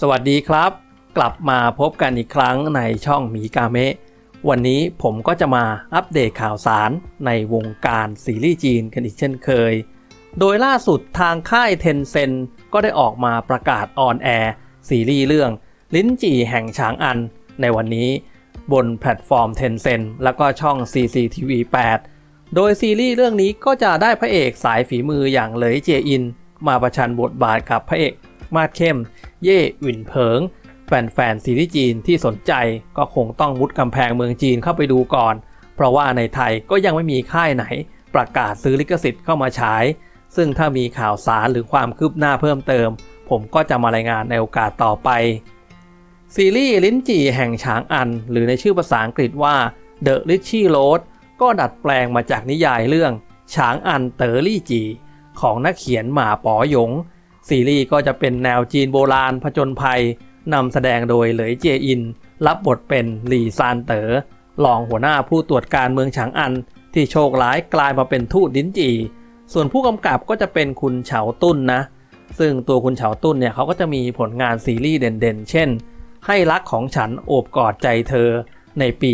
สวัสดีครับ กลับมาพบกันอีกครั้งในช่องหมีกาเมะวันนี้ผมก็จะมาอัปเดตข่าวสารในวงการซีรีส์จีนกันอีกเช่นเคย โดยล่าสุดทางค่ายเทนเซนก็ได้ออกมาประกาศออนแอร์ซีรีส์เรื่อง ลิ้นจี่แห่งฉางอัน ในวันนี้ บนแพลตฟอร์ม Tencent แล้วก็ช่อง CCTV 8 โดยซีรีส์เรื่องนี้ก็จะได้พระเอกสายฝีมืออย่างเหลยเจอิน มาประชันบทบาทกับพระเอก มาดเข้ม เย่หวินเผิง แฟนๆซีรีส์จีนที่สนใจก็คงต้องมุดกำแพงเมืองจีนเข้าไปดูก่อน เพราะว่าในไทยก็ยังไม่มีค่ายไหน ประกาศซื้อลิขสิทธิ์เข้ามาฉาย ซึ่งถ้ามีข่าวสารหรือความคืบหน้าเพิ่มเติม ผมก็จะมารายงานในโอกาสต่อไป ซีรีส์ลิ้นจี่แห่งฉางอัน หรือในชื่อภาษาอังกฤษว่า The Richie Road ก็ดัดแปลงมาจากนิยายเรื่อง ฉางอันเต๋อลี่จี ของนักเขียนหมาป๋อหยง ซีรีส์ก็จะเป็นแนวจีนโบราณผจญภัยนำแสดงโดยเหลยเจอิน รับบทเป็นหลี่ซานเต๋อรองหัวหน้าผู้ตรวจการเมืองฉางอัน ที่โชคร้ายกลายมาเป็นทูตลิ้นจี ส่วนผู้กำกับก็จะเป็นคุณเฉาตุ้นนะ ซึ่งตัวคุณเฉาตุ้นเนี่ยเขาก็จะมีผลงานซีรีส์เด่นๆ เช่น ให้รักของฉันโอบกอดใจเธอในปี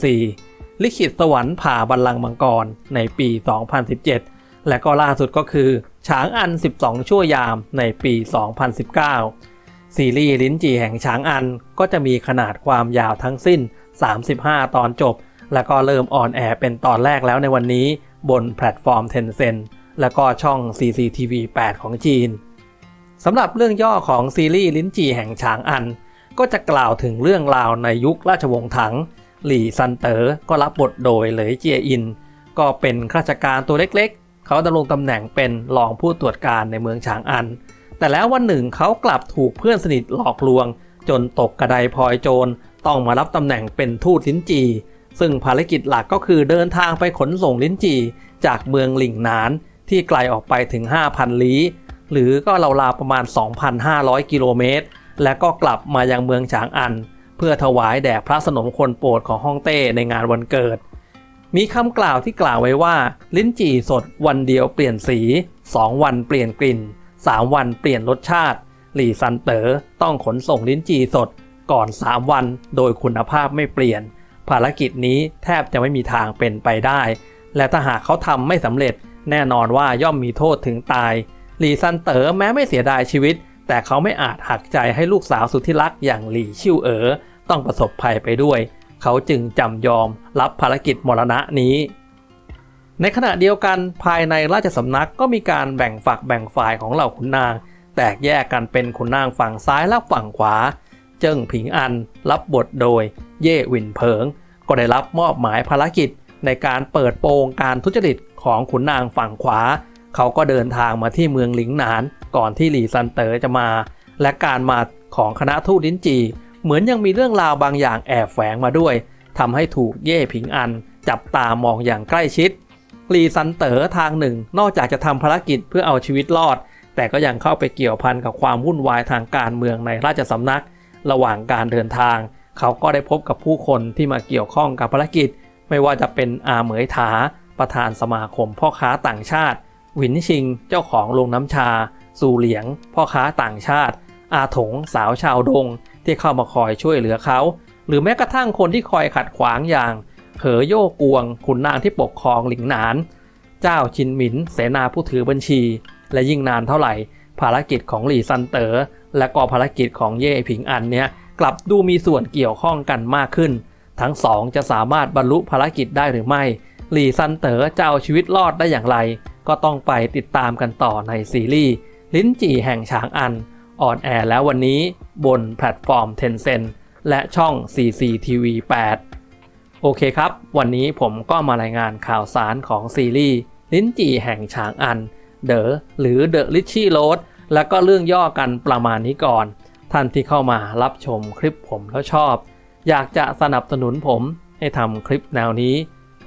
2014 ลิขิตสวรรค์ผ่าบัลลังก์มังกรในปี 2017 และก็ล่าสุดก็คือ ฉางอัน 12 ชั่วยามในปี 2019 ซีรีส์ลิ้นจี่แห่งฉางอันก็จะมีขนาดความยาวทั้งสิ้น 35 ตอนจบ แล้วก็เริ่มออนแอร์เป็นตอนแรกแล้วในวันนี้ บนแพลตฟอร์ม Tencent แล้วก็ช่อง CCTV 8 ของจีนสำหรับเรื่องย่อของซีรีส์ลิ้นจี่แห่งฉางอัน ก็จะกล่าวถึงเรื่องราวในยุคราชวงศ์ถัง หลี่ซันเต๋อก็รับบทโดยเหลยเจียอิน ก็เป็นข้าราชการตัวเล็ก เขาดำรงตำแหน่งเป็นรองผู้ตรวจการในเมืองฉางอัน แต่แล้ววันหนึ่งเขากลับถูกเพื่อนสนิทหลอกลวง จนตกกระไดพลอยโจรต้องมารับตำแหน่งเป็นทูตลิ้นจี ซึ่งภารกิจหลักก็คือเดินทางไปขนส่งลิ้นจี จากเมืองหลิงหนานที่ไกลออกไปถึง 5,000 ลี้ หรือก็ราวๆประมาณ 2,500 กิโลเมตร และก็กลับมายังเมืองฉางอัน เพื่อถวายแด่พระสนมคนโปรดของฮ่องเต้ในงานวันเกิด มีคำกล่าวที่กล่าวไว้ว่า ลิ้นจี่สดวันเดียวเปลี่ยนสี 2 วันเปลี่ยนกลิ่น 3 วันเปลี่ยนรสชาติ หลี่ซันเต๋อต้องขนส่งลิ้นจี่สดก่อน 3 วัน โดยคุณภาพไม่เปลี่ยน ภารกิจนี้แทบจะไม่มีทางเป็นไปได้ และถ้าหากเขาทำไม่สำเร็จ แน่นอนว่าย่อมมีโทษถึงตาย หลี่ซันเต๋อแม้ไม่เสียดายชีวิต แต่เขาไม่อาจหักใจให้ลูกสาวสุดที่รักอย่างหลี่ชิวเอ๋อต้องประสบภัยไปด้วย เขาจึงจำยอมรับภารกิจมรณะนี้ ในขณะเดียวกันภายในราชสำนักก็มีการแบ่งฝักแบ่งฝ่ายของเหล่าขุนนาง แตกแยกกันเป็นขุนนางฝั่งซ้ายและฝั่งขวา เจิ้งผิงอันรับบทโดย เย่หวินเผิง ก็ได้รับมอบหมายภารกิจในการเปิดโปงการทุจริตของขุนนางฝั่งขวา เขาก็เดินทางมาที่เมืองหลิงหนาน ก่อนที่หลี่ซันเต๋อจะมา และการมาของคณะทูตลินจี เหมือนยังมีเรื่องราวบางอย่างแอบแฝงมาด้วยทำให้ถูกเย่ผิงอัน จับตามองอย่างใกล้ชิดหลีซันเต๋อทางหนึ่ง นอกจากจะทำภารกิจเพื่อเอาชีวิตรอด แต่ก็ยังเข้าไปเกี่ยวพันกับความวุ่นวายทางการเมืองในราชสำนัก ระหว่างการเดินทาง เขาก็ได้พบกับผู้คนที่มาเกี่ยวข้องกับภารกิจ ไม่ว่าจะเป็นอาเหมยถา ประธานสมาคมพ่อค้าต่างชาติ หวินชิง เจ้าของโรงน้ำชา สูเหลียง พ่อค้าต่างชาติ อาถงสาวชาวดง ที่เข้ามาคอยช่วยเหลือเขา หรือแม้กระทั่งคนที่คอยขัดขวางอย่างเหอโยกวงขุนนางที่ปกครองหลิงหนาน เจ้าชินหมิน เสนาผู้ถือบัญชี และยิ่งนานเท่าไหร่ ภารกิจของหลี่ซันเตอ๋อและก็ภารกิจของเย่ผิงอันเนี้ยกลับดูมีส่วนเกี่ยวข้องกันมากขึ้น ทั้งสองจะสามารถบรรลุภารกิจได้หรือไม่ หลี่ซันเต๋อจะเอาชีวิตรอดได้อย่างไร ก็ต้องไปติดตามกันต่อในซีรีส์ลิ้นจี่แห่งฉางอัน ออนแอร์แล้ววันนี้บนแพลตฟอร์ม Tencent และช่อง CCTV 8 โอเคครับ วันนี้ผมก็มารายงานข่าวสารของซีรีส์ ลิ้นจี่แห่งฉางอัน เด๋อหรือเดอะลิชชี่โรดแล้วก็เรื่องย่อกันประมาณนี้ก่อน ท่านที่เข้ามารับชมคลิปผมแล้วชอบ อยากจะสนับสนุนผมให้ทำคลิปแนวนี้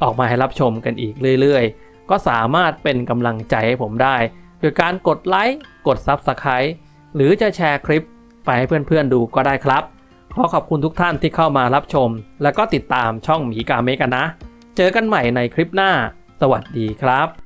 ออกมาให้รับชมกันอีกเรื่อยๆ ก็สามารถเป็นกำลังใจให้ผมได้ โดยการกดไลค์ กด Subscribe หรือจะแชร์คลิปไปให้เพื่อนๆดูก็ได้ครับ ขอขอบคุณทุกท่านที่เข้ามารับชม และก็ติดตามช่องหมีกาเมกันนะ เจอกันใหม่ในคลิปหน้า สวัสดีครับ